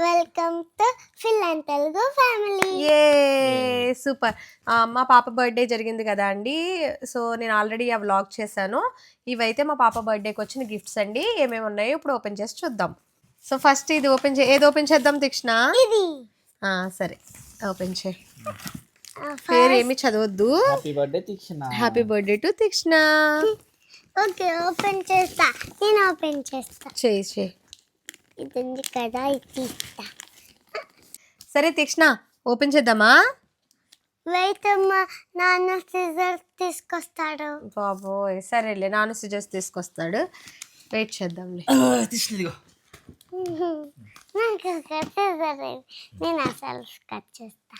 Welcome to Phil and Telugu family A super మా పాప birthday జరిగింది కదా అండి. సో నేను ఆల్రెడీ ఆ వ్లాగ్ చేశాను. ఇవైతే మా పాప బర్త్డేకి వచ్చిన గిఫ్ట్స్ అండి. ఏమేమి ఉన్నాయో ఇప్పుడు ఓపెన్ చేసి చూద్దాం. సో ఫస్ట్ ఇది ఓపెన్ చే ఏది ఓపెన్ చేద్దాం తీక్షణ ఇది. ఆ, సరే. ఓపెన్ చే. పేరు ఏమి చదవద్దు. Happy birthday Tikshana happy birthday to Tikshana okay open చేస్తా. నేను ఓపెన్ చేస్తా. చేయి చేయి. ఇది ఉంది కదా ఇది తీస్తా సరే తీక్షణ ఓపెన్ చేద్దామా? వెయిట్ అమ్మా నాన్న సిజర్ తీసుకొస్తాడు. బాబోయ్ సరేలే నాన్న సిజర్స్ తీసుకొస్తాడు. వెయిట్ చేద్దాంలే. తీక్షణ ఇదిగో. నాకు కట్ నేను అసలు కట్ చేస్తా.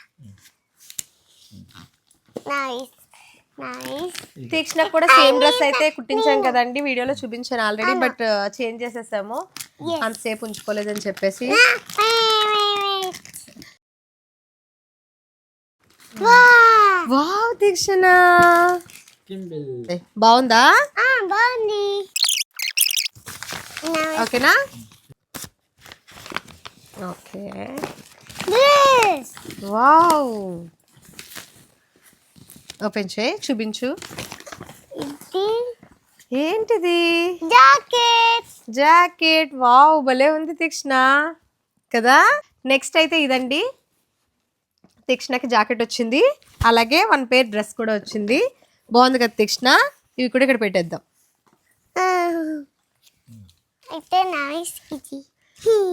నైస్ తీక్షణ కూడా సేమ్ డ్రెస్ అయితే కుట్టించాం కదండి. వీడియోలో చూపించాను ఆల్రెడీ బట్ చేంజ్ చేసేసాము. అంతసేపు ఉంచుకోలేదని చెప్పేసి. వావ్ తీక్షణ కింబిల్ ఏ, బాగుందా? బాగుంది. ఓకేనా? ఓకే. డ్రెస్ వావ్ ఓపెన్ చేయి చూపించు. ఇది ఏంటిది? జాకెట్. జాకెట్. వావ్ భలే ఉంది తీక్షణ. కదా? నెక్స్ట్ అయితే ఇదండి. తీక్షణకి జాకెట్ వచ్చింది. అలాగే వన్ పేర్ డ్రెస్ కూడా వచ్చింది. బాగుంది కదా తీక్షణ? ఇవి కూడా ఇక్కడ పెట్టేద్దాం.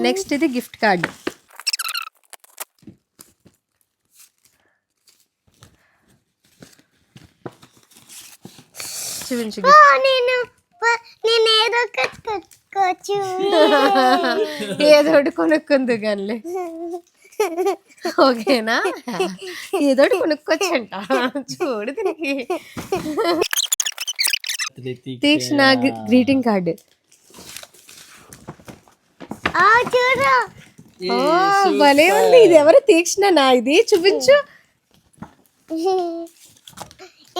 నెక్స్ట్ ఇది గిఫ్ట్ కార్డ్. చూపించు. నేను నేను ఏదో ఒకటి కొట్టుకోవచ్చు ఏదో ఒకటి కొనుక్కుంది కానీ ఓకేనా? ఏదో ఒకటి కొనుక్కోవచ్చంట చూడు దీనికి తీక్షణ గ్రీటింగ్ కార్డు. ఆ చూడు. ఓ భలే ఉంది. ఇది ఎవరు తీక్షణనా ఇది? చూపించు.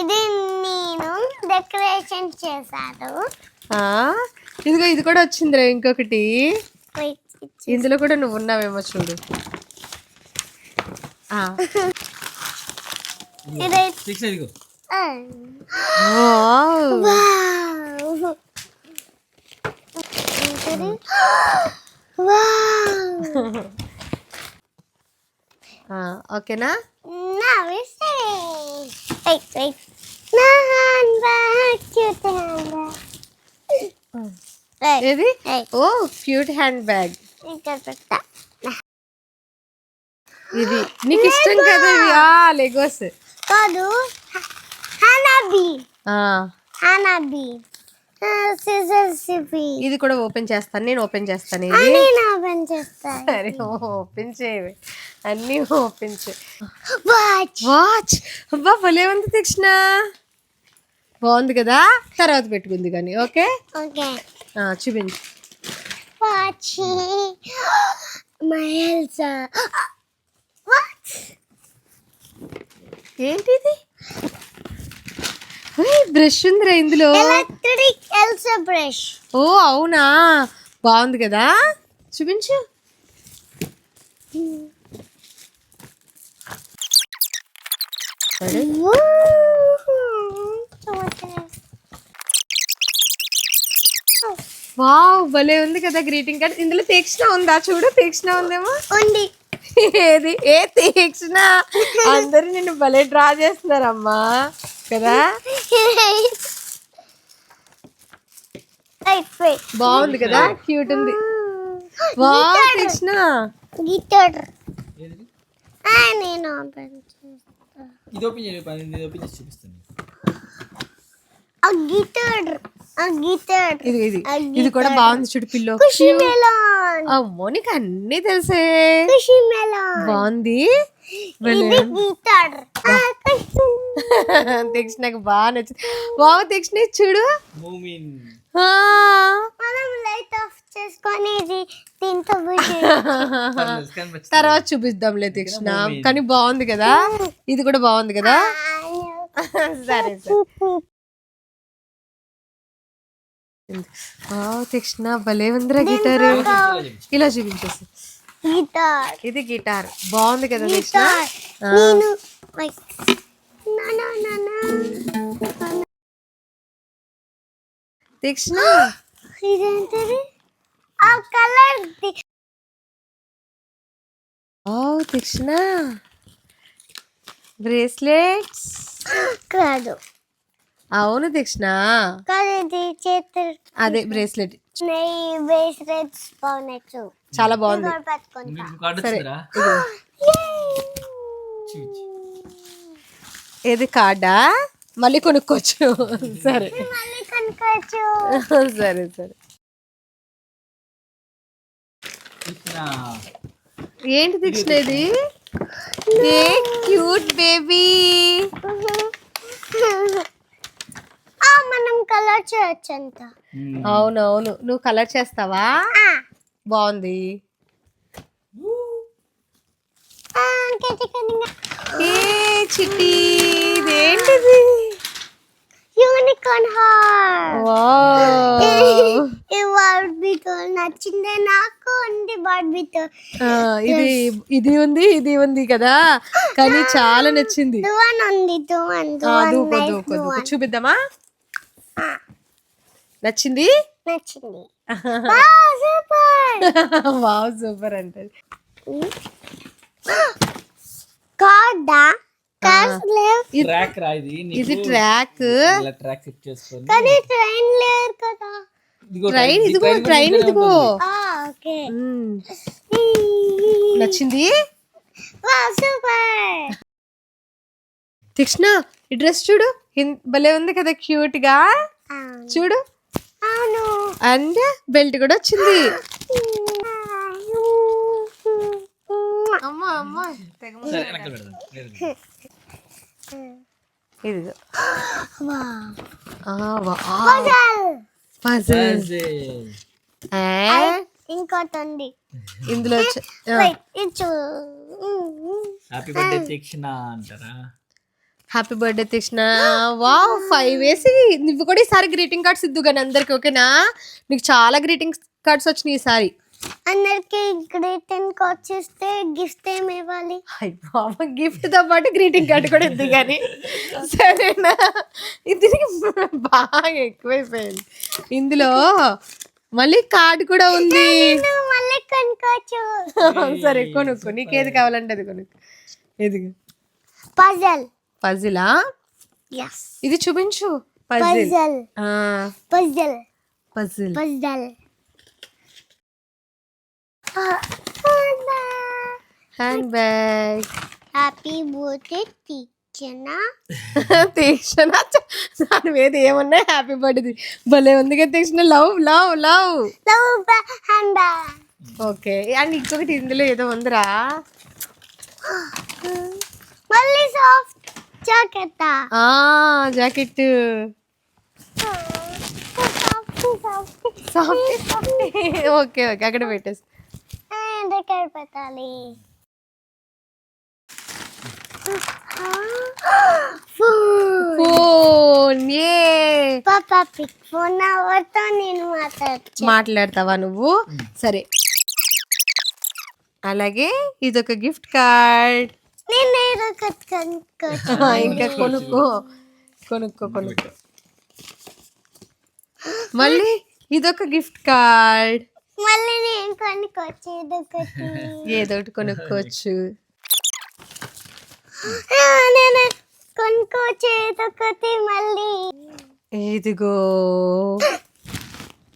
ఇది నేను డెకరేషన్ చేశాను ఆ ఇదిగో ఇది కూడా వచ్చిందిరా ఇంకొకటి. ఇందులో కూడా నువ్వు ఉన్నావేమో చూడు. ఓకేనా? ready. Wait, wait. నా handbag, cute handbag. Right. ఏది. ఓ క్యూట్ హ్యాండ్ బ్యాగ్. ఇది నీకు ఇష్టం కదా ఆ లెగోస్ కాదు హనాబీ హనాబీ ఇది కూడా ఓపెన్ చేస్తాను నేను ఓపెన్ చేస్తాను ఇది. నేను ఓపెన్ చేస్తాను సరే ఓపెన్ చేయవి. అన్నీ ఓపెన్ చే వాచ్ వాచ్ అబ్బా భలే ఉంది తీక్షణ. బాగుంది కదా? తర్వాత పెట్టుకుంది కానీ ఓకే? చూపించు. వాచ్ వాచ్ ఏంటిది? బ్రష్ ఉందిరా ఇందులో. ఎలక్ట్రిక్ ఎల్సా బ్రష్ ఓ అవునా? బాగుంది కదా? చూపించు. వావ్ భలే ఉంది కదా గ్రీటింగ్ కార్డ్ ఇందులో తీక్షణ ఉందా? చూడు తీక్షణ ఉందేమో. ఉంది. ఏది? ఏ తీక్షణ? అందరూ నిన్ను భలే డ్రా చేస్తున్నారమ్మా. కదా? బాగుంది కదా? క్యూట్ ఉంది. వావ్ తీక్షణ గిటార్ ఏది? నేను ఓపెన్ చేస్తా. ఇది ఓపెన్ చేయ పని ఇది ఓపెన్ చేసి చూపిస్తాను గిటార్ గిటార్ ఇది. ఇది ఇది కూడా బాగుంది చూడు పిల్లో. అమ్మో నీకు అన్ని తెలిసే. బాగుంది. ఇది గిటార్ తీక్షణకు బాగా నచ్చింది. తీక్షణ ఇది చూడు తర్వాత చూపిద్దాంలే తీక్షణ కానీ బాగుంది కదా. ఇది కూడా బాగుంది కదా. సరే సరే. వావ్ తీక్షణ భలే ఉందిరా గిటారు. ఇలా చూపించేసి. గిటార్. ఇది గిటార్. బాగుంది కదా తీక్షణ? తీక్షణ. ఇదేంటిది? ఆ కలర్ ఓ తీక్షణ. బ్రేస్లెట్స్. కాదు. అవును చేతులు అదే బ్రేస్లెట్. బ్రేస్లెట్స్ బాగున్నట్టు చాలా బాగుంది. సరే. ఏది కార్డా? మళ్ళీ కొనుక్కోవచ్చు. సరే. సరే సరే. ఏంటి తీక్షణ ఇది? ఏ క్యూట్ బేబీ ఆ మనం కలర్ చేయొచ్చు మ్మ్. అవునవును. నువ్వు కలర్ చేస్తావా? బాగుంది. ఏ చిట్టి ఇదేంటిది? యూనికార్న్ హార్ వావ్. ఈ బార్బీతో నచ్చిందే నాకు ఉంది బార్బీతో ఇది ఇది ఉంది ఇది ఉంది కదా? కానీ చాలా నచ్చింది. దువన్ ఉంది దువన్ చూపిద్దామా? నచ్చింది? నచ్చింది. Wow super. వావ్ సూపర్ అంటది. కార్డా కార్స్ లేవు. ట్రాక్ రా ఇది. ట్రాక్ ఇలా ట్రాక్ సెట్ చేసుకొని. కానీ ట్రైన్ కదా. ఇదిగో ట్రైన్ ఇది ఇదిగో ట్రైన్ ఓకే. నచ్చింది? Wow super. తీక్షణ ఈ డ్రెస్ చూడు. భలే ఉంది కదా క్యూట్గా చూడు. అండ్ బెల్ట్ కూడా వచ్చింది. ఇదిగో. ఇంకోటి ఉంది ఇందులో హ్యాపీ బర్త్డే తీక్షణ అంటారా? Happy birthday Tikshana wow five వేసి నువ్వు కూడా ఈసారి గ్రీటింగ్ కార్డ్స్ ఇద్దు కానీ అందరికి ఓకేనా నీకు చాలా గ్రీటింగ్ కార్డ్స్ వచ్చినాయి ఈసారి. అందరికి గ్రీటింగ్ కార్డ్స్ ఇస్తే గిఫ్ట్ ఏమి ఇవ్వాలి? బాబా గిఫ్ట్తో పాటు గ్రీటింగ్ కార్డ్ కూడా ఇద్దు కానీ. సరేనా? ఇది బాగా ఎక్కువైపోయింది. ఇందులో మళ్ళీ కార్డు కూడా ఉంది. మళ్ళీ కొనుక్కోవచ్చు. సరే కొనుక్కో. నీకేది కావాలంటే అది కొనుక్కో. ఎదిగు పజల్ పజిలా? ఇది చూపించు. Puzzle. Puzzle. Puzzle. Puzzle. Handbag happy birthday teacher Tikshana దాని మీద ఏమున్నాయి? హ్యాపీ బర్త్డే భలే ఉంది కదా Tikshana love love love love handbag okay and ఇంకొకటి ఇందులో ఏదో ఉందిరా. మళ్ళీ సాఫ్ట్ జాకెట్? ఆ జాకెట్ సాఫ్ట్. ఓకే ఓకే అక్కడ పెట్టేసి. పెట్టాలి. మాట్లాడతావా నువ్వు? సరే. అలాగే ఇదొక గిఫ్ట్ కార్డ్. నేను ఏదో ఒకటి కొనుక్కోవచ్చు ఇంకా కొనుక్కో. కొనుక్కో కొనుక్కో. మళ్ళీ ఇదొక గిఫ్ట్ కార్డ్. మళ్ళీ నేను కొనుక్కోవచ్చు ఏదో ఒకటి ఏదో ఒకటి కొనుక్కోవచ్చు. ఆ, నేను కొనుక్కోవచ్చు ఏదో ఒకటి మళ్ళీ. ఇదిగో.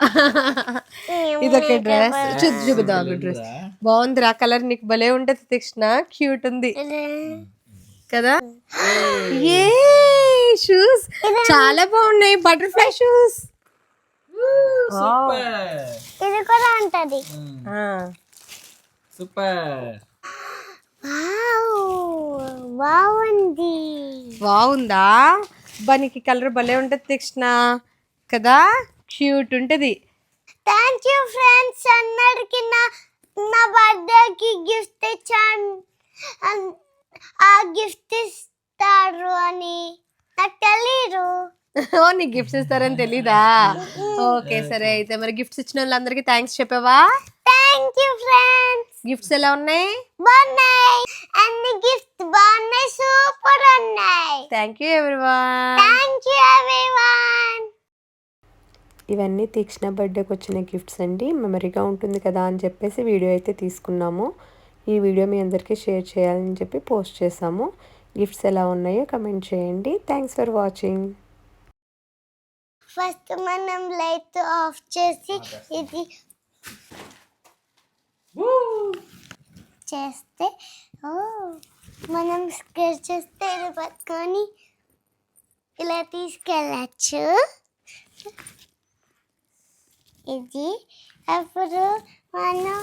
ఇదొక డ్రెస్. చూ చూపిద్దాం డ్రెస్. బాగుందిరా కలర్ నీకు భలే ఉంటది తీక్షణ. క్యూట్ ఉంది. కదా? ఏ షూస్ చాలా బాగున్నాయి బటర్ఫ్లై షూస్ సూపర్. ఇది కూడా ఉంటది. సూపర్. వావ్ బాగుంది. బాగుందా? బనికి కలర్ భలే ఉంటది తీక్షణ. కదా? క్యూట్ ఉంటది. థ్యాంక్ యూ ఫ్రెండ్స్ అందరికి నా నా బర్త్డేకి గిఫ్ట్ తెచ్చాను అన్- ఆ గిఫ్ట్ ఇస్తారు అని. నాకు తెలీదు. ఓ నీ గిఫ్ట్స్ ఇస్తారని తెలీదా? ఓకే సరే. అయితే మరి గిఫ్ట్స్ ఇచ్చిన వాళ్ళందరికీ థ్యాంక్స్ చెప్పావా? థ్యాంక్ యూ ఫ్రెండ్స్ గిఫ్ట్స్ ఎలా ఉన్నాయి? బాగున్నాయి. అన్ని గిఫ్ట్ బాగున్నాయి. సూపర్ ఉన్నాయి. Thank you everyone thank you everyone ఇవన్నీ తీక్షణ బర్త్డేకి వచ్చిన గిఫ్ట్స్ అండి. మెమరీగా ఉంటుంది కదా అని చెప్పేసి వీడియో అయితే తీసుకున్నాము. ఈ వీడియో మీ అందరికీ షేర్ చేయాలని చెప్పి పోస్ట్ చేసాము గిఫ్ట్స్ ఎలా ఉన్నాయో కమెంట్ చేయండి. థ్యాంక్స్ ఫర్ వాచింగ్ ఫస్ట్ మనం లైట్ ఆఫ్ చేసి ఇది చేస్తే ఓ మనం స్కెచ్ చేస్తే ఇది పట్టుకొని ఇలా తీసుకెళ్ళచ్చు. ఇది అప్పుడు మనం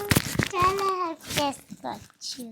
చాలా హెల్ప్ చేసుకోవచ్చు